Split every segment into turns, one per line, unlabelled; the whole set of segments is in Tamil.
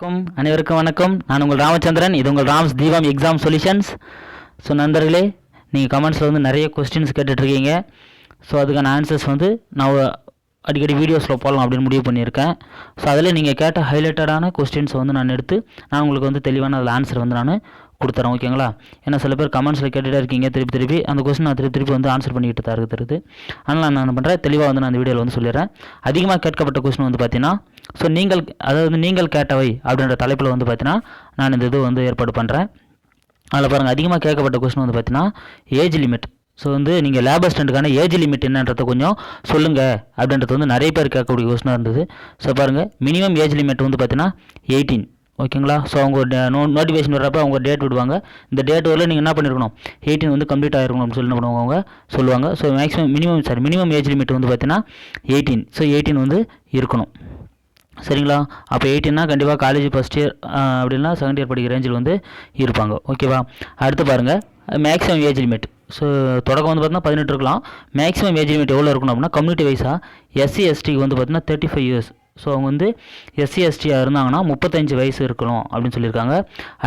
வணக்கம் அனைவருக்கும் வணக்கம். நான் உங்கள் ராமச்சந்திரன். இது உங்கள் ராம்ஸ் தீபம் எக்ஸாம் சொல்யூஷன்ஸ் ஸோ நண்பர்களே நீங்கள் கமெண்ட்ஸில் வந்து நிறைய கொஸ்டின்ஸ் கேட்டுட்ருக்கீங்க. ஸோ அதுக்கான ஆன்சர்ஸ் வந்து நான் அடிக்கடி வீடியோஸில் போடலாம் அப்படின்னு முடிவு பண்ணியிருக்கேன். ஸோ அதில் நீங்கள் கேட்ட ஹைலைட்டடான கொஸ்டின்ஸை வந்து நான் எடுத்து நான் உங்களுக்கு வந்து தெளிவான அதில் ஆன்சர் வந்து நான் கொடுத்துறேன் ஓகேங்களா ஏன்னா சில பேர் கமெண்ட்ஸில் கேட்டுகிட்டே இருக்கீங்க திருப்பி திருப்பி. அந்த கொஸ்டின் நான் திருப்பி திருப்பி வந்து ஆன்சர் பண்ணிக்கிட்டு தான் இருக்குது. அதனால் நான் என்ன பண்ணுறேன் தெளிவாக வந்து நான் அந்த வீடியோவில் வந்து சொல்லிடுறேன். அதிகமாக கேட்கப்பட்ட கொஸ்டின் வந்து பார்த்தீங்கன்னா ஸோ நீங்கள் அதாவது நீங்கள் கேட்டவை அப்படின்ற தலைப்பில் வந்து பார்த்தீங்கன்னா நான் இந்த இது வந்து ஏற்பாடு பண்ணுறேன் அதில் பாருங்கள் அதிகமாக கேட்கப்பட்ட கொஸ்டின் வந்து பார்த்தீங்கன்னா ஏஜ் லிமிட் ஸோ வந்து நீங்கள் லேப் அசிஸ்டண்ட்டுக்கான ஏஜ் லிமிட் என்னன்றதை கொஞ்சம் சொல்லுங்கள் அப்படின்றது வந்து நிறைய பேர் கேட்கக்கூடிய கொஸ்டினாக இருந்தது. ஸோ பாருங்கள் மினிமம் ஏஜ் லிமிட் வந்து பார்த்தீங்கன்னா எயிட்டீன் ஓகேங்களா ஸோ அவங்க நோ நோட்டிஃபிகேஷன் வர்றப்ப அவங்க டேட் விடுவாங்க. இந்த டேட் வரல நீங்கள் என்ன பண்ணியிருக்கணும் எயிட்டீன் வந்து கம்ப்ளீட் ஆகிருக்கணும் அப்படின்னு சொல்லி என்ன பண்ணுவாங்க அவங்க? சொல்லுவாங்க. So maximum minimum sorry minimum age limit வந்து பார்த்தீங்கன்னா எயிட்டீன் ஸோ எயிட்டீன் வந்து இருக்கணும். சரிங்களா? அப்போ எயிட்டின்னா கண்டிப்பாக காலேஜ் ஃபஸ்ட் இயர் அப்படின்னா செகண்ட் இயர் படிக்கிற ரேஞ்சில் வந்து இருப்பாங்க. ஓகேவா அடுத்து பாருங்கள் மேக்ஸிமம் ஏஜ் லிமிட் ஸோ தொடக்கம் வந்து பார்த்தீங்கன்னா பதினெட்டு இருக்கலாம். மேக்ஸிமம் ஏஜ் லிமிட் எவ்வளோ இருக்கணும் அப்படின்னா கம்யூனிட்டி வைஸாக எஸ்சி எஸ்டிக்கு வந்து பார்த்தீங்கன்னா தேர்ட்டி ஃபைவ் இயர்ஸ் ஸோ அவங்க வந்து எஸ்சி எஸ்டியாக இருந்தாங்கன்னா முப்பத்தஞ்சு வயசு இருக்கணும் அப்படின்னு சொல்லியிருக்காங்க.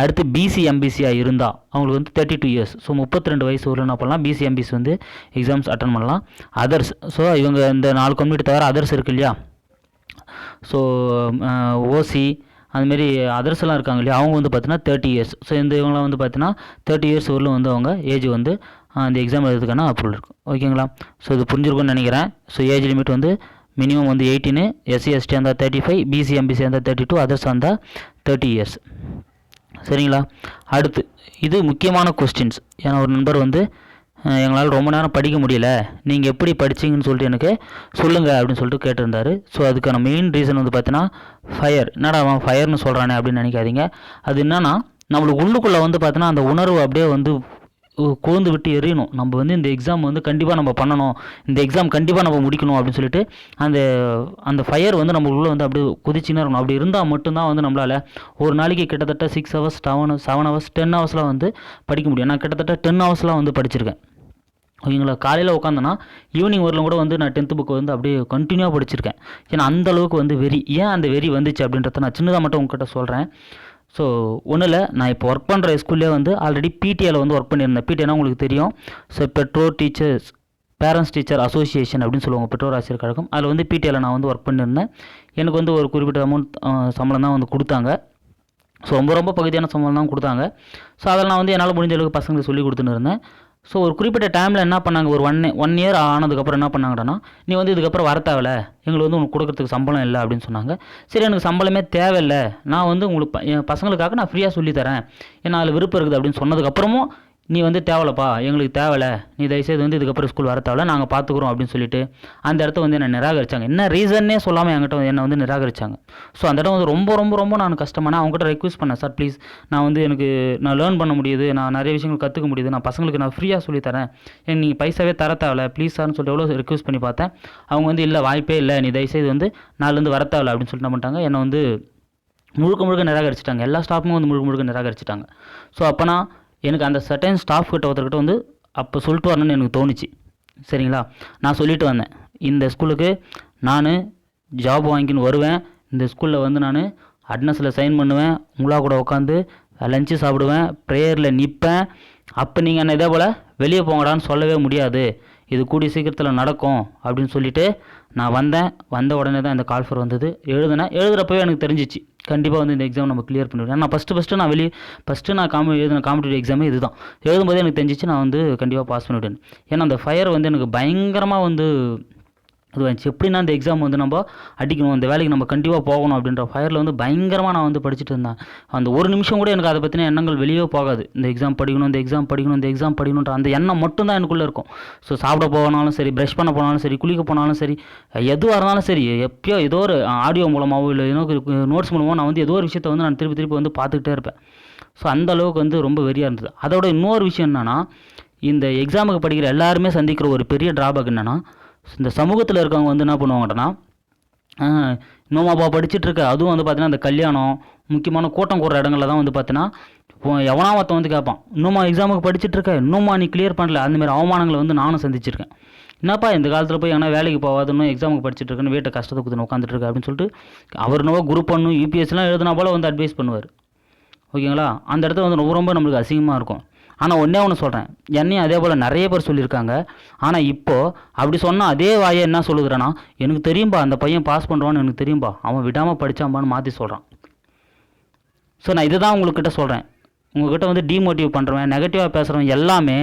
அடுத்து பிசி எம்பிசியாக இருந்தால் அவங்களுக்கு வந்து தேர்ட்டி டூ இயர்ஸ் ஸோ முப்பத்தி ரெண்டு வயசு உள்ள என்ன பண்ணலாம்? பிசி எம்பிசி வந்து எக்ஸாம்ஸ் அட்டன் பண்ணலாம். அதர்ஸ் ஸோ இவங்க இந்த நாலு கம்யூனிட்டி தவிர அதர்ஸ் இருக்கு இல்லையா? ஸோ ஓசி um, uh, அதுமாரி அதர்ஸ்லாம் இருக்காங்க இல்லையா அவங்க வந்து பார்த்தீங்கன்னா தேர்ட்டி இயர்ஸ் ஸோ இந்த இவங்களாம் வந்து பார்த்தீங்கன்னா தேர்ட்டி இயர்ஸ் வரலும் வந்து அவங்க ஏஜ் வந்து uh, அந்த எக்ஸாம் எழுதுறதுக்கான அப்ரூவல் இருக்கும் ஓகேங்களா ஸோ இது புரிஞ்சிருக்கும்னு நினைக்கிறேன். ஸோ ஏஜ் லிமிட் வந்து மினிமம் வந்து எயிட்டீனு எஸ்சி எஸ்டி இருந்தால் தேர்ட்டி ஃபைவ் பிசி எம்பிசி இருந்தால் தேர்ட்டி டூ அதர்ஸ் இருந்தால் தேர்ட்டி இயர்ஸ் சரிங்களா? அடுத்து இது முக்கியமான கொஸ்டின்ஸ் ஏன்னா ஒரு நண்பர் வந்து எங்களால் ரொம்ப நேரம் படிக்க முடியல. நீங்கள் எப்படி படிச்சீங்கன்னு சொல்லிட்டு எனக்கு சொல்லுங்கள் அப்படின்னு சொல்லிட்டு கேட்டிருந்தாரு. ஸோ அதுக்கான மெயின் ரீசன் வந்து பார்த்தீங்கன்னா ஃபயர் என்னடா அவன் ஃபயர்னு சொல்கிறானே அப்படின்னு நினைக்காதீங்க. அது என்னன்னா நம்மளுக்கு உள்ளுக்குள்ளே வந்து பார்த்தீங்கன்னா அந்த உணர்வு அப்படியே வந்து உ- கூர்ந்து விட்டு எறியணும். நம்ம வந்து இந்த எக்ஸாம் வந்து கண்டிப்பாக நம்ம பண்ணணும். இந்த எக்ஸாம் கண்டிப்பாக நம்ம முடிக்கணும் அப்படின்னு சொல்லிட்டு அந்த அந்த ஃபயர் வந்து நம்ம வந்து அப்படியே குதிச்சுன்னு இருக்கணும். அப்படி இருந்தால் மட்டும்தான் வந்து நம்மளால் ஒரு நாளைக்கு கிட்டத்தட்ட six hours seven seven hours ten ஹவர்ஸ்லாம் வந்து படிக்க முடியும். நான் கிட்டத்தட்ட டென் ஹவர்ஸ்லாம் வந்து படிச்சிருக்கேன். ஓகேங்களா? காலையில் உட்காந்தோன்னா ஈவினிங் வரலும் கூட வந்து நான் டென்த்து புக்கு வந்து அப்படியே கண்டினியூவாக படிச்சிருக்கேன். ஏன்னா அந்த அளவுக்கு வந்து வெறி. ஏன் அந்த வெறி வந்துச்சு அப்படின்றத நான் சின்னதாக மட்டும் உங்ககிட்ட சொல்கிறேன் ஸோ ஒன்றும் இல்லை. நான் இப்போ ஒர்க் பண்ணுற ஸ்கூல்லே வந்து ஆல்ரெடி பிடிஏல வந்து ஒர்க் பண்ணியிருந்தேன். பிடிஏனா உங்களுக்கு தெரியும். ஸோ பெட்ரோல் டீச்சர்ஸ் பேரண்ட்ஸ் டீச்சர் அசோசியேஷன் அப்படின்னு சொல்லுவாங்க. பெற்றோர் ஆசிரியர் கழகம். அதில் வந்து பிடிஏல நான் வந்து ஒர்க் பண்ணியிருந்தேன். எனக்கு வந்து ஒரு குறிப்பிட்ட அமௌண்ட் சம்பளம் தான் வந்து கொடுத்தாங்க. ஸோ ரொம்ப ரொம்ப பகுதியான சம்பளம் தான் கொடுத்தாங்க. ஸோ அதில் நான் வந்து என்னால் முடிஞ்ச அளவுக்கு பசங்களுக்கு சொல்லி கொடுத்துன்னு இருந்தேன். ஸோ ஒரு குறிப்பிட்ட டைமில் என்ன பண்ணாங்க? ஒரு ஒன் ஒன் இயர் ஆனதுக்கப்புறம் என்ன பண்ணாங்கன்னா நீ வந்து இதுக்கப்புறம் வர தேவையில்ல. எங்களுக்கு வந்து உனக்கு கொடுக்கறதுக்கு சம்பளம் இல்லை அப்படின்னு சொன்னாங்க. சரி எனக்கு சம்பளமே தேவையில்லை. நான் வந்து உங்களுக்கு ப- என் பசங்களுக்காக நான் ஃப்ரீயாக சொல்லித்தரேன். ஏன்னா அதில் விருப்பம் இருக்குது அப்படின்னு சொன்னதுக்கப்புறமும் நீ வந்து தேவையில்லப்பா எங்களுக்கு தேவையில்ல நீ தயவுசெய்து வந்து இதுக்கப்புறம் ஸ்கூல் வர தேவையில்ல நாங்கள் பார்த்துக்குறோம் அப்படின்னு சொல்லிட்டு அந்த இடத்த வந்து என்னை நிராகரிச்சாங்க. என்ன ரீசன்னே சொல்லாமல் என்கிட்ட என்னை வந்து நிராகரிச்சாங்க. ஸோ அந்த இடம் வந்து ரொம்ப ரொம்ப ரொம்ப நான் கஷ்டமான அவங்ககிட்ட ரெக்வஸ்ட் பண்ணேன் சார் ப்ளீஸ் நான் வந்து எனக்கு நான் லேர்ன் பண்ண முடியுது நான் நிறைய விஷயங்கள் கற்றுக்க முடியுது நான் பசங்களுக்கு நான் ஃப்ரீயாக சொல்லித்தரேன் எனக்கு நீங்கள் பைசாவே தர தேவையில்ல ப்ளீஸ் சார்னு சொல்லிட்டு எவ்வளோ ரெக்வஸ்ட் பண்ணி பார்த்தேன். அவங்க வந்து இல்லை வாய்ப்பே இல்லை நீ தயவுசெய்து வந்து நாலுலேருந்து வர தேவையில்ல அப்படின்னு சொல்லிட்டு என்ன பண்ணிட்டாங்க என்னை வந்து முழுக்க முழுக்க நிராகரிச்சிட்டாங்க. எல்லா ஸ்டாஃபும் வந்து முழுக்க முழுக்க நிராகரிச்சிட்டாங்க. ஸோ அப்போனா எனக்கு அந்த சர்டன் ஸ்டாஃப் கிட்ட ஒருத்தர்கிட்ட வந்து அப்போ சொல்லிட்டு வரணும்னு எனக்கு தோணுச்சு. சரிங்களா? நான் சொல்லிட்டு வந்தேன். இந்த ஸ்கூலுக்கு நான் ஜாப் வாங்கின்னு வருவேன். இந்த ஸ்கூலில் வந்து நான் அட்னஸில் சைன் பண்ணுவேன். உங்களா கூட உட்காந்து லஞ்சு சாப்பிடுவேன். ப்ரேயரில் நிற்பேன் அப்போ நீங்கள் என்ன இதே போல் வெளியே போங்கடான்னு சொல்லவே முடியாது. இது கூடிய சீக்கிரத்தில் நடக்கும் அப்படின்னு சொல்லிவிட்டு நான் வந்தேன் வந்த உடனே தான் இந்த கால்ஃபர் வந்தது. எழுதினேன் எழுதுறப்பவே எனக்கு தெரிஞ்சிச்சு. கண்டிப்பாக வந்து இந்த எக்ஸாம் நம்ம கிளியர் பண்ணிவிடுவோம் நான் ஃபஸ்ட்டு ஃபஸ்ட்டு நான் வெளியே ஃபஸ்ட்டு நான் காம்பி எழுதின காம்படிட்டிவ் எக்ஸாமே இதுதான். எழுதும்போதே எனக்கு தெரிஞ்சிச்சு நான் வந்து கண்டிப்பாக பாஸ் பண்ணிவிட்டேன் ஏன்னா அந்த ஃபயர் வந்து எனக்கு பயங்கரமாக வந்து வந்துச்சு எப்படின்னா அந்த எக்ஸாம் வந்து நம்ம அடிக்கணும். அந்த வேலைக்கு நம்ம கண்டிப்பாக போகணும் அப்படின்ற ஃபயரில் வந்து பயங்கரமாக நான் வந்து படிச்சுட்டு இருந்தேன். அந்த ஒரு நிமிஷம் கூட எனக்கு அதை பற்றின எண்ணங்கள் வெளியே போகாது. இந்த எக்ஸாம் படிக்கணும் இந்த எக்ஸாம் படிக்கணும் இந்த எக்ஸாம் படிக்கணுன்ற அந்த எண்ணம் மட்டும்தான் எனக்குள்ளே இருக்கும். ஸோ சாப்பிட போனாலும் சரி ப்ரஷ் பண்ண போனாலும் சரி குளிக்க போனாலும் சரி எதுவாக இருந்தாலும் சரி எப்பயோ ஏதோ ஒரு ஆடியோ மூலமாகவோ இல்லை ஏதோ நோட்ஸ் மூலமாக நான் வந்து ஏதோ ஒரு விஷயத்தை வந்து நான் திருப்பி திருப்பி வந்து பார்த்துக்கிட்டே இருப்பேன். ஸோ அந்த அளவுக்கு வந்து ரொம்ப வெறியாக இருந்தது. அதோட இன்னொரு விஷயம் என்னென்னா இந்த எக்ஸாமுக்கு படிக்கிற எல்லாருமே சந்திக்கிற ஒரு பெரிய ட்ராபேக் என்னென்னா இந்த சமூகத்தில் இருக்கவங்க வந்து என்ன பண்ணுவாங்கட்டனா இன்னும்மாப்பா படிச்சுட்டு இருக்க அதுவும் வந்து பார்த்தீங்கன்னா இந்த கல்யாணம் முக்கியமான கூட்டம் கூடுற இடங்கள்ல தான் வந்து பார்த்தீங்கன்னா இப்போ எவனா ஒருத்தன் வந்து கேட்பான் இன்னும்மா எக்ஸாமுக்கு படிச்சுட்டு இருக்க இன்னும்மா நீ கிளியர் பண்ணல அந்தமாரி அவமானங்களை வந்து நானும் சந்திச்சிருக்கேன். என்னப்பா இந்த காலத்தில் போய் எங்கன்னா வேலைக்கு போகாது இன்னும் எக்ஸாமுக்கு படிச்சுட்டு இருக்கேன்னு வீட்டை கஷ்டத்தை கொடுத்து உட்காந்துட்டு இருக்க அப்படின்னு சொல்லிட்டு அவர் என்னவோ குரூப் பண்ணும் யூபிஎஸ்லாம் எழுதுனா போல வந்து அட்வைஸ் பண்ணுவார். ஓகேங்களா? அந்த இடத்துல வந்து ரொம்ப ரொம்ப நம்மளுக்கு அசிங்கமாக இருக்கும். ஆனால் ஒன்றே ஒன்று சொல்கிறேன் என்னையும் அதே போல் நிறைய பேர் சொல்லியிருக்காங்க. ஆனால் இப்போது அப்படி சொன்னால் அதே வாயை என்ன சொல்லுதுறேன்னா எனக்கு தெரியும்பா அந்த பையன் பாஸ் பண்ணுறான்னு எனக்கு தெரியும்பா. அவன் விடாமல் படித்தாம்பான்னு மாற்றி சொல்கிறான் ஸோ நான் இதுதான் உங்கள்கிட்ட சொல்கிறேன் உங்கள்கிட்ட வந்து டிமோட்டிவ் பண்ணுறவன் நெகட்டிவாக பேசுகிறவன் எல்லாமே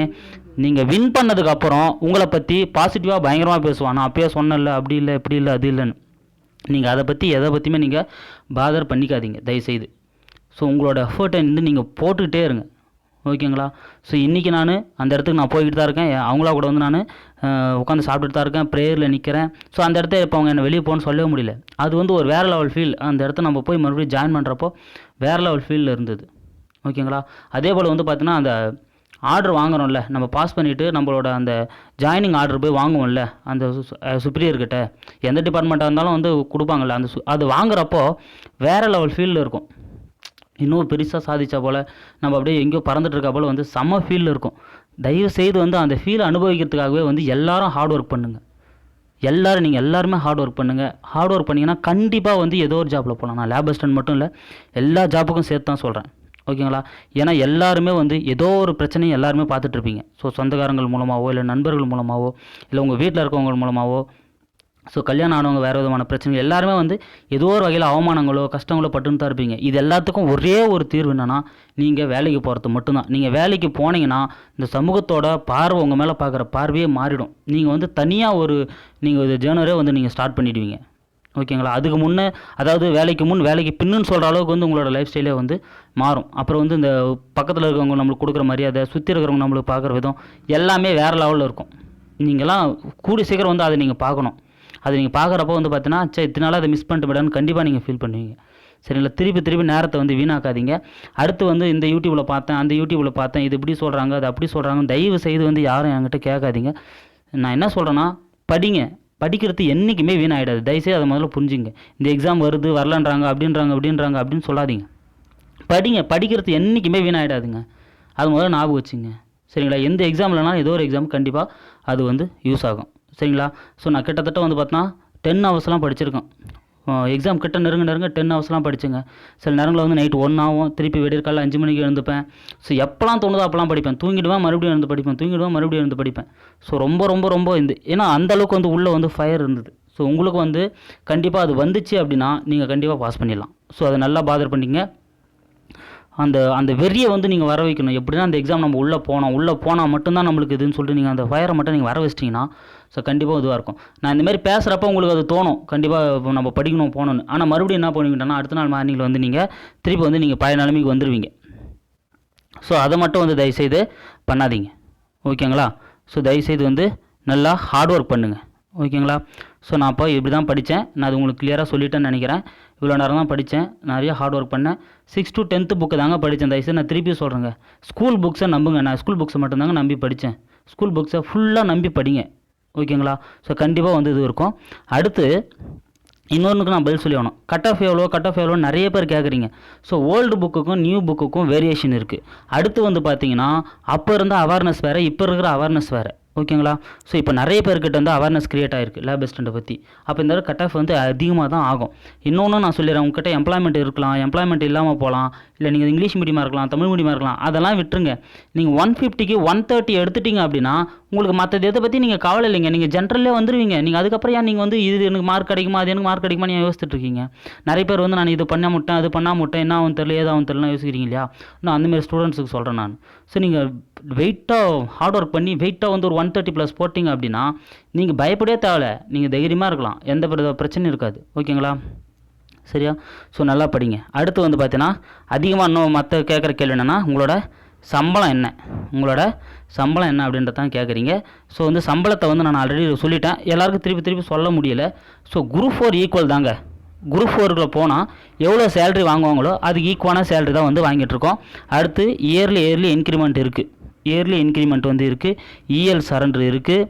நீங்கள் வின் பண்ணதுக்கப்புறம் உங்களை பற்றி பாசிட்டிவாக பயங்கரமாக பேசுவான். நான் அப்பயே சொன்னல அப்படி இல்லை இப்படி இல்லை அது இல்லைன்னு. நீங்கள் அதை பற்றி எதை பற்றியுமே நீங்கள் பாதர் பண்ணிக்காதீங்க தயவுசெய்து. ஸோ உங்களோட எஃபர்ட்டை வந்து நீங்கள் போட்டுக்கிட்டே இருங்க. ஓகேங்களா? ஸோ இன்றைக்கி நான் அந்த இடத்துக்கு நான் போய்கிட்டு தான் இருக்கேன். அவங்களா கூட வந்து நான் உட்காந்து சாப்பிட்டுட்டு தான் இருக்கேன். ப்ரேயரில் நிற்கிறேன் ஸோ அந்த இடத்த இப்போ அவங்க என்னை வெளியே போகணும்னு சொல்லவே முடியல. அது வந்து ஒரு வேறு லெவல் ஃபீல் அந்த இடத்த நம்ம போய் மறுபடியும் ஜாயின் பண்ணுறப்போ வேறு லெவல் ஃபீலில் இருந்தது. ஓகேங்களா? அதே போல் வந்து பார்த்தீங்கன்னா அந்த ஆர்டர் வாங்குறோம்ல நம்ம பாஸ் பண்ணிவிட்டு நம்மளோட அந்த ஜாயினிங் ஆர்டர் போய் வாங்குவோம்ல அந்த சுப்ரியர்கிட்ட. எந்த டிபார்ட்மெண்ட்டாக இருந்தாலும் வந்து கொடுப்பாங்கல்ல அந்த அது வாங்குறப்போ வேறு லெவல் ஃபீல்டில் இருக்கும். இன்னும் பெருசாக சாதித்தா போல் நம்ம அப்படியே எங்கேயோ பறந்துட்டு இருக்கா போல் வந்து செம்ம ஃபீல் இருக்கும். தயவு செய்து வந்து அந்த ஃபீலை அனுபவிக்கிறதுக்காகவே வந்து எல்லாரும் ஹார்ட் ஒர்க் பண்ணுங்கள் எல்லோரும் நீங்கள் எல்லாருமே ஹார்ட் ஒர்க் பண்ணுங்கள் ஹார்ட் ஒர்க் பண்ணிங்கன்னா கண்டிப்பாக வந்து ஏதோ ஒரு ஜாப்பில் போகலாம் நான் லேப் அசிஸ்டன்ட் மட்டும் இல்லை எல்லா ஜாப்புக்கும் சேர்த்து தான் சொல்கிறேன் ஓகேங்களா? ஏன்னா எல்லாருமே வந்து ஏதோ ஒரு பிரச்சனையும் எல்லாருமே பார்த்துட்ருப்பீங்க ஸோ சொந்தக்காரங்கள் மூலமாகவோ இல்லை நண்பர்கள் மூலமாகவோ இல்லை உங்கள் வீட்டில் இருக்கவங்க மூலமாகவோ ஸோ கல்யாணம் ஆனவங்க வேறு விதமான பிரச்சனை எல்லாருமே வந்து ஏதோ ஒரு வகையில் அவமானங்களோ கஷ்டங்களோ பட்டுன்னு தான் இருப்பீங்க. இது எல்லாத்துக்கும் ஒரே ஒரு தீர்வு என்னென்னா நீங்கள் வேலைக்கு போகிறது மட்டும்தான். நீங்கள் வேலைக்கு போனீங்கன்னா இந்த சமூகத்தோட பார்வை உங்கள் மேலே பார்க்குற பார்வையே மாறிடும். நீங்கள் வந்து தனியாக ஒரு நீங்கள் ஒரு ஜேர்னரே வந்து நீங்கள் ஸ்டார்ட் பண்ணிடுவீங்க. ஓகேங்களா? அதுக்கு முன்னே அதாவது வேலைக்கு முன் வேலைக்கு பின்னுன்னு சொல்கிற அளவுக்கு வந்து உங்களோட லைஃப் ஸ்டைலே வந்து மாறும். அப்புறம் வந்து இந்த பக்கத்தில் இருக்கிறவங்க நம்மளுக்கு கொடுக்குற மரியாதை சுற்றி இருக்கிறவங்க நம்மளுக்கு பார்க்குற விதம் எல்லாமே வேறு லெவலில் இருக்கும். நீங்களாம் கூடி சீக்கிரம் வந்து அதை நீங்கள் பார்க்கணும். அது நீங்கள் பார்க்குறப்போ வந்து பார்த்தீங்கன்னா சே இத்தனை நாளாக அதை மிஸ் பண்ணிட்டு போயிட்டான்னு கண்டிப்பாக நீங்கள் ஃபீல் பண்ணுவீங்க. சரிங்களா? திருப்பி திருப்பி நேரத்தை வந்து வீணாக்காதீங்க. அடுத்து வந்து இந்த யூடியூப்பில் பார்த்தேன் அந்த யூடியூப்பில் பார்த்தேன் இது இப்படி சொல்கிறாங்க அது அப்படி சொல்கிறாங்க தயவு செய்து வந்து யாரும் என்கிட்ட கேட்காதீங்க. நான் என்ன சொல்கிறேன்னா படிங்க. படிக்கிறது என்றைக்குமே வீணாகிடாது தயவுசெய்து அதை முதல்ல புரிஞ்சுங்க. இந்த எக்ஸாம் வருது வரலன்றாங்க அப்படின்றாங்க அப்படின்றாங்க அப்படின்னு சொல்லாதீங்க. படிங்க. படிக்கிறது என்றைக்குமே வீணாகிடாதுங்க அது முதல்ல ஞாபகம் வச்சுங்க. சரிங்களா? எந்த எக்ஸாம் இல்லைனாலும் ஏதோ ஒரு எக்ஸாம் கண்டிப்பாக அது வந்து யூஸ் ஆகும். சரிங்களா? ஸோ நான் கிட்டத்தட்ட வந்து பார்த்தோன்னா டென் ஹவர்ஸ்லாம் படிச்சிருக்கேன். எக்ஸாம் கிட்ட நெருங்க நெருங்க டென் ஹவர்ஸ்லாம் படிச்சுங்க. சில நேரங்களில் வந்து நைட் ஒன் ஆகும். திருப்பி விடியற்காலைல அஞ்சு மணிக்கு எழுந்துப்பேன். ஸோ எப்போலாம் தோணுதோ அப்போலாம் படிப்பேன். தூங்கிடுவேன் மறுபடியும் எழுந்து படிப்பேன். தூங்கிடுவேன் மறுபடியும் எழுந்து படிப்பேன். ஸோ ரொம்ப ரொம்ப ரொம்ப இந்த ஏன்னா அந்த அளவுக்கு வந்து உள்ளே வந்து ஃபயர் இருந்தது. ஸோ உங்களுக்கு வந்து கண்டிப்பாக அது வந்துச்சு அப்படின்னா நீங்கள் கண்டிப்பாக பாஸ் பண்ணிடலாம். ஸோ அதை நல்லா பாதர் பண்ணிங்க அந்த அந்த வெறியை வந்து நீங்கள் வர வைக்கணும். எப்படின்னா அந்த எக்ஸாம் நம்ம உள்ளே போனோம் உள்ளே போனால் மட்டும்தான் நம்மளுக்கு இதுன்னு சொல்லிட்டு நீங்கள் அந்த ஃபயரை மட்டும் நீங்கள் வர வச்சிட்டிங்கன்னா ஸோ கண்டிப்பாக இதுவாக இருக்கும். நான் இந்தமாரி பேசுகிறப்ப உங்களுக்கு அது தோணும். கண்டிப்பாக நம்ம படிக்கணும் போகணும்னு. ஆனால் மறுபடியும் என்ன பண்ணுவீங்கன்னா அடுத்த நாள் மார்னிங்கில் வந்து நீங்கள் திருப்பி வந்து நீங்கள் பழைய நிலைமைக்கு வந்துடுவீங்க ஸோ அதை மட்டும் வந்து தயவுசெய்து பண்ணாதீங்க. ஓகேங்களா? ஸோ தயவுசெய்து வந்து நல்லா ஹார்ட் ஒர்க் பண்ணுங்கள் ஓகேங்களா? ஸோ நான் அப்போ இப்படி தான் படித்தேன். நான் அது உங்களுக்கு கிளியராக சொல்லிட்டேன்னு நினைக்கிறேன். இவ்வளோ நேரம் தான் படித்தேன். நிறைய ஹார்ட் ஒர்க் பண்ணேன். சிக்ஸ் டு டென்த்து புக்கு தாங்க படித்தேன். தயவுசெய்து நான் திருப்பி சொல்கிறேங்க ஸ்கூல் புக்ஸை நம்புங்க. நான் ஸ்கூல் புக்ஸை மட்டும்தாங்க நம்பி படித்தேன். ஸ்கூல் புக்ஸை ஃபுல்லாக நம்பி படிங்க. ஓகேங்களா? ஸோ கண்டிப்பாக வந்து இது இருக்கும். அடுத்து இன்னொன்றுக்கு நான் பதில் சொல்லி ஆகணும் கட் ஆஃப் எவ்வளோ கட் ஆஃப் எவ்வளோ நிறைய பேர் கேட்குறீங்க. ஸோ ஓல்டு புக்குக்கும் நியூ புக்குக்கும் வேரியேஷன் இருக்குது அடுத்து வந்து பார்த்தீங்கன்னா அப்போ இருந்த அவேர்னஸ் வேறு இப்போ இருக்கிற அவேர்னஸ் வேறு. ஓகேங்களா? ஸோ இப்போ நிறைய பேர்கிட்ட வந்து அவேர்னஸ் கிரியேட் ஆயிருக்கு லேப் அசிஸ்டண்ட்டை பற்றி அப்போ இந்த கட் ஆஃப் வந்து அதிகமாக தான் ஆகும். இன்னொன்று நான் சொல்லிடுறேன் உங்ககிட்ட எம்ப்ளாய்மெண்ட் இருக்கலாம் எம்ப்ளாய்மெண்ட் இல்லாமல் போகலாம் இல்லை நீங்கள் இங்கிலீஷ் மீடியமாக இருக்கலாம் தமிழ் மீடியமாக இருக்கலாம் அதெல்லாம் விட்டுருங்க. நீங்கள் ஒன் ஃபிஃப்டிக்கு ஒன் தேர்ட்டி எடுத்துட்டிங்க அப்படின்னா உங்களுக்கு மற்றது எதை பற்றி நீங்கள் கவலை இல்லைங்க. நீங்கள் ஜென்ரல்லே வந்துருவீங்க. நீங்கள் அதுக்கப்புறம் ஏன் நீங்கள் வந்து இது எனக்கு மார்க் கிடைக்குமா அது எனக்கு மார்க் கிடைக்குமா நீங்கள் யோசிச்சுட்டு இருக்கீங்க? நிறைய பேர் வந்து நான் இது பண்ண முட்டேன் அது பண்ணாம முட்டேன் என்ன ஆகும் தெரியல ஏதாகும் தெரியல யோசிக்கிறீங்க இல்லையா? நான் அந்தமாரி ஸ்டூடெண்ட்ஸுக்கு சொல்கிறேன் நான். ஸோ நீங்கள் வெயிட்டாக ஹார்ட் ஒர்க் பண்ணி வெயிட்டாக வந்து ஒரு ஒன் தேர்ட்டி ப்ளஸ் போட்டிங்க அப்படின்னா நீங்கள் பயப்படவே தேவையில்ல. நீங்கள் தைரியமாக இருக்கலாம். எந்த பிரச்சனையும் இருக்காது. ஓகேங்களா சரியா? ஸோ நல்லா படிங்க. அடுத்து வந்து பார்த்தீங்கன்னா அதிகமாக இன்னும் மற்ற கேட்குற கேள்வி என்னென்னா உங்களோட சம்பளம் என்ன? உங்களோட சம்பளம் என்ன அப்படின்றத தான் கேட்குறீங்க ஸோ வந்து சம்பளத்தை வந்து நான் ஆல்ரெடி சொல்லிட்டேன். எல்லாருக்கும் திருப்பி திருப்பி சொல்ல முடியல. ஸோ குரூப் ஃபோர் ஈக்குவல் தாங்க. குரூப் ஃபோருக்குள்ள போனால் எவ்வளோ சேலரி வாங்குவாங்களோ அதுக்கு ஈக்குவலான சேலரி தான் வந்து வாங்கிட்டுருக்கோம் அடுத்து இயர்லி இயர்லி இன்க்ரிமெண்ட் இருக்குது இயர்லி இன்க்ரிமெண்ட் வந்து இருக்குது இஎல் சரண்டர் இருக்குது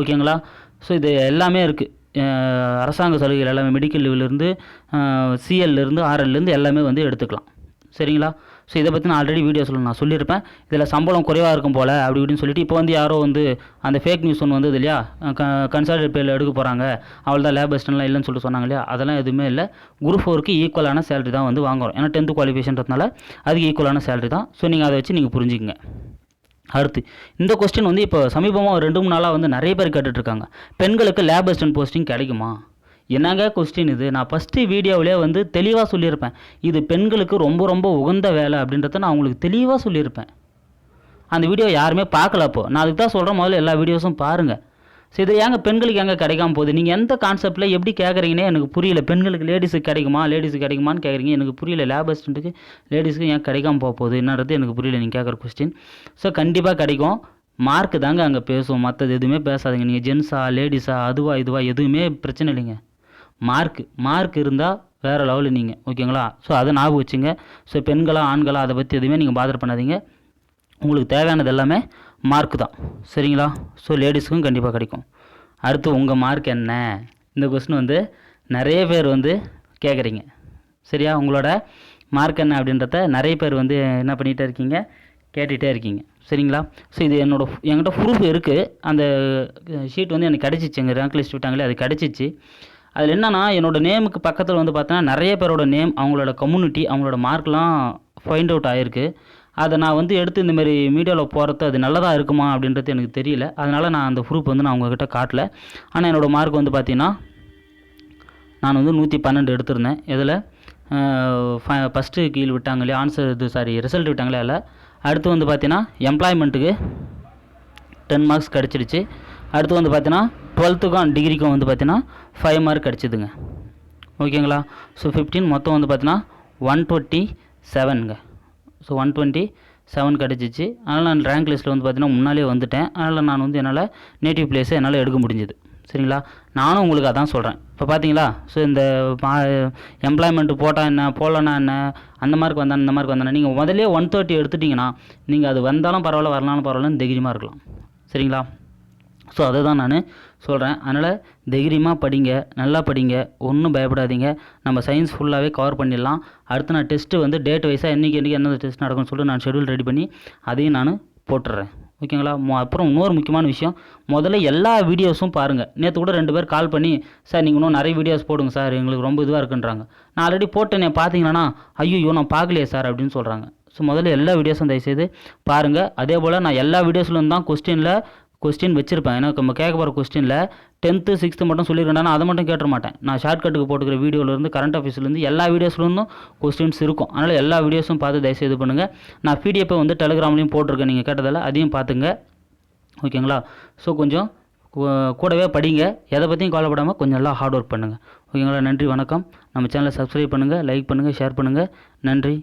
ஓகேங்களா ஸோ இது எல்லாமே இருக்குது அரசாங்க சலுகைகள் எல்லாமே மெடிக்கல் லீவ்லேருந்து சிஎல்லேருந்து ஆர்எல்லேருந்து எல்லாமே வந்து எடுத்துக்கலாம். சரிங்களா? ஸோ இதை பற்றி நான் ஆல்ரெடி வீடியோஸில் நான் சொல்லியிருப்பேன். இதில் சம்பளம் குறைவாக இருக்கும் போல் அப்படி இப்படின்னு சொல்லிட்டு இப்போ வந்து யாரோ வந்து அந்த ஃபேக் நியூஸ் ஒன்று வந்தது இல்லையா? கன்சால்டேட் பேரில் எடுக்க போகிறாங்க அவள் தான் லேப் அசிஸ்டன்ட்லாம் இல்லைன்னு சொல்லிட்டு சொன்னாங்க இல்லையா? அதெல்லாம் எதுவுமே இல்லை. குரூப் ஃபோருக்கு ஈக்குவலான சேலரி தான் வந்து வாங்குறோம். ஏன்னா டென்த்து குவாலிஃபிகேஷன்றதுனால அதுக்கு ஈக்குவலான சேலரி தான். ஸோ நீங்கள் அதை வச்சு நீங்கள் புரிஞ்சுக்கங்க. அடுத்து இந்த கொஸ்டின் வந்து இப்போ சமீபமாக ஒரு ரெண்டு மூணு நாளாக வந்து நிறைய பேர் கேட்டுட்ருக்காங்க பெண்களுக்கு லேப் அசிஸ்டன்ட் போஸ்டிங் கிடைக்குமா? என்னங்க கொஸ்டின் இது? நான் ஃபஸ்ட்டு வீடியோவிலே வந்து தெளிவாக சொல்லியிருப்பேன். இது பெண்களுக்கு ரொம்ப ரொம்ப உகந்த வேலை அப்படின்றத நான் உங்களுக்கு தெளிவாக சொல்லியிருப்பேன். அந்த வீடியோ யாருமே பார்க்கல அப்போ. நான் அதுக்கு தான் சொல்கிறேன் முதல்ல எல்லா வீடியோஸும் பாருங்கள் ஸோ இது ஏங்க பெண்களுக்கு எங்கே கிடைக்காம போகுது? நீங்கள் எந்த கான்செப்ட்டில் எப்படி கேட்குறீங்கன்னே எனக்கு புரியல. பெண்களுக்கு லேடிஸுக்கு கிடைக்குமா? லேடிஸுக்கு கிடைக்குமான்னு கேட்குறீங்க எனக்கு புரியல. லேப் அசிஸ்டண்ட்டுக்கு லேடிஸுக்கு ஏன் கிடைக்காம போக போகுது? என்னன்றது எனக்கு புரியல. நீங்கள் கேட்குற கொஸ்டின் ஸோ கண்டிப்பாக கிடைக்கும். மார்க்கு தாங்க அங்கே பேசுவோம். மற்றது எதுவுமே பேசாதீங்க. நீங்கள் ஜென்ஸா லேடிஸா அதுவா இதுவா எதுவுமே பிரச்சனை இல்லைங்க. மார்க்கு மார்க் இருந்தால் வேறு லெவலு நீங்கள் ஓகேங்களா ஸோ அதை ஞாபகம் வச்சுங்க. ஸோ பெண்களா ஆண்களா அதை பற்றி எதுவுமே நீங்கள் பாதர் பண்ணாதீங்க. உங்களுக்கு தேவையானது எல்லாமே மார்க் தான். சரிங்களா? ஸோ லேடிஸுக்கும் கண்டிப்பாக கிடைக்கும். அடுத்து உங்கள் மார்க் என்ன? இந்த கொஸ்டின் வந்து நிறைய பேர் வந்து கேட்குறீங்க சரியா? உங்களோட மார்க் என்ன அப்படின்றத நிறைய பேர் வந்து என்ன பண்ணிகிட்டே இருக்கீங்க? கேட்டுகிட்டே இருக்கீங்க. சரிங்களா? ஸோ இது என்னோட என்கிட்ட ப்ரூஃப் இருக்குது அந்த ஷீட் வந்து எனக்கு கிடச்சிச்சு எங்கள் ரேங்க் லிஸ்ட் விட்டாங்களே அது கிடச்சிச்சு. அதில் என்னன்னா என்னோடய நேமுக்கு பக்கத்தில் வந்து பார்த்தோன்னா நிறைய பேரோட நேம் அவங்களோட கம்யூனிட்டி அவங்களோட மார்க்லாம் ஃபைண்ட் அவுட் ஆகிருக்கு அதை நான் வந்து எடுத்து இந்தமாரி மீடியாவில் போகிறது அது நல்லதாக இருக்குமா அப்படின்றது எனக்கு தெரியல. அதனால் நான் அந்த ப்ரூஃப் வந்து நான் உங்ககிட்ட காட்டல. ஆனால் என்னோடய மார்க் வந்து பார்த்தீங்கன்னா நான் வந்து நூற்றி பன்னெண்டு எடுத்திருந்தேன். இதில் ஃபஸ்ட்டு கீழ் விட்டாங்க இல்லையா? ஆன்சர் இது சாரி ரிசல்ட் விட்டாங்களே? இல்லை. அடுத்து வந்து பார்த்தீங்கன்னா எம்ப்ளாய்மெண்ட்டுக்கு டென் மார்க்ஸ் கிடச்சிருச்சு. அடுத்து வந்து பார்த்தீங்கன்னா டுவெல்த்துக்கும் டிகிரிக்கும் வந்து பார்த்தீங்கன்னா ஃபைவ் மார்க் கிடச்சிதுங்க. ஓகேங்களா ஸோ ஃபிஃப்டீன் மொத்தம் வந்து பார்த்தீங்கன்னா ஒன் டுவெண்ட்டி செவனுங்க ஸோ ஒன் டுவெண்ட்டி செவன் கிடச்சிச்சு. அதனால் நான் ரேங்க் லிஸ்ட்டில் வந்து பார்த்தீங்கன்னா முன்னாலே வந்துட்டேன். அதனால் நான் வந்து என்னால் நேட்டிவ் பிளேஸை என்னால் எடுக்க முடிஞ்சுது. சரிங்களா? நானும் உங்களுக்கு அதான் சொல்கிறேன் இப்போ பார்த்தீங்களா ஸோ இந்த எம்ப்ளாய்மெண்ட்டு போட்டால் என்ன? போடலன்னா என்ன? அந்த மார்க் வந்தா இந்த மார்க் வந்தானே நீங்கள் முதல்லே ஒன் தேர்ட்டி எடுத்துட்டிங்கன்னா நீங்கள் அது வந்தாலும் பரவாயில்ல வரலாலும் பரவாயில்லன்னு தைரியமாக இருக்கலாம். சரிங்களா? ஸோ அதை தான் நான் சொல்கிறேன் அதனால் தைரியமாக படிங்க நல்லா படிங்க ஒன்றும் பயப்படாதீங்க. நம்ம சயின்ஸ் ஃபுல்லாகவே கவர் பண்ணிடலாம். அடுத்து நான் டெஸ்ட்டு வந்து டேட் வைஸாக என்றைக்கு என்றைக்கு எந்தெந்த டெஸ்ட் நடக்கும்னு சொல்லிட்டு நான் ஷெடியூல் ரெடி பண்ணி அதையும் நான் போட்டுடுறேன் ஓகேங்களா மொ- அப்புறம் இன்னொரு முக்கியமான விஷயம். முதல்ல எல்லா வீடியோஸும் பாருங்கள் நேற்று கூட ரெண்டு பேர் கால் பண்ணி சார் நீங்கள் இன்னும் நிறைய வீடியோஸ் போடுங்க சார். எங்களுக்கு ரொம்ப இதுவாக இருக்குன்றாங்க. நான் ஆல்ரெடி போட்டேனே பார்த்தீங்கன்னா ஐயோ நான் பார்க்கலையே சார் அப்படின்னு சொல்கிறாங்க ஸோ முதல்ல எல்லா வீடியோஸும் தயவுசெய்து பாருங்கள் அதே போல் நான் எல்லா வீடியோஸ்லேருந்து தான் கொஸ்டினில் கொஸ்டின் வச்சிருப்பேன். ஏன்னா நம்ம கேட்க போகிற கொஸ்டினில் டென்த்து சிக்ஸ்த்து மட்டும் சொல்லியிருக்கேன். அதை மட்டும் கேட்டுற மாட்டேன். நான் ஷார்ட்கட்டுக்கு போட்டுக்கிற வீடியோலேருந்து கரண்ட் ஆஃபீஸ்லேருந்து எல்லா வீடியோஸ்லேருந்தும் கொஸ்டின்ஸ் இருக்கும். அதனால் எல்லா வீடியோஸும் பார்த்து தயவுசெய்து இது பண்ணுங்கள் நான் பிடிஎஃப்பை வந்து டெலிகிராம்லேயும் போட்டிருக்கேன். நீங்கள் கேட்டதால் அதையும் பார்த்துங்க. ஓகேங்களா? ஸோ கொஞ்சம் கூடவே படிங்க. எதை பற்றியும் கவலைப்படாமல் கொஞ்சம் நல்லா ஹார்ட் ஒர்க் பண்ணுங்கள் ஓகேங்களா? நன்றி வணக்கம். நம்ம சேனலை சப்ஸ்கிரைப் பண்ணுங்கள் லைக் பண்ணுங்கள் ஷேர் பண்ணுங்கள் நன்றி.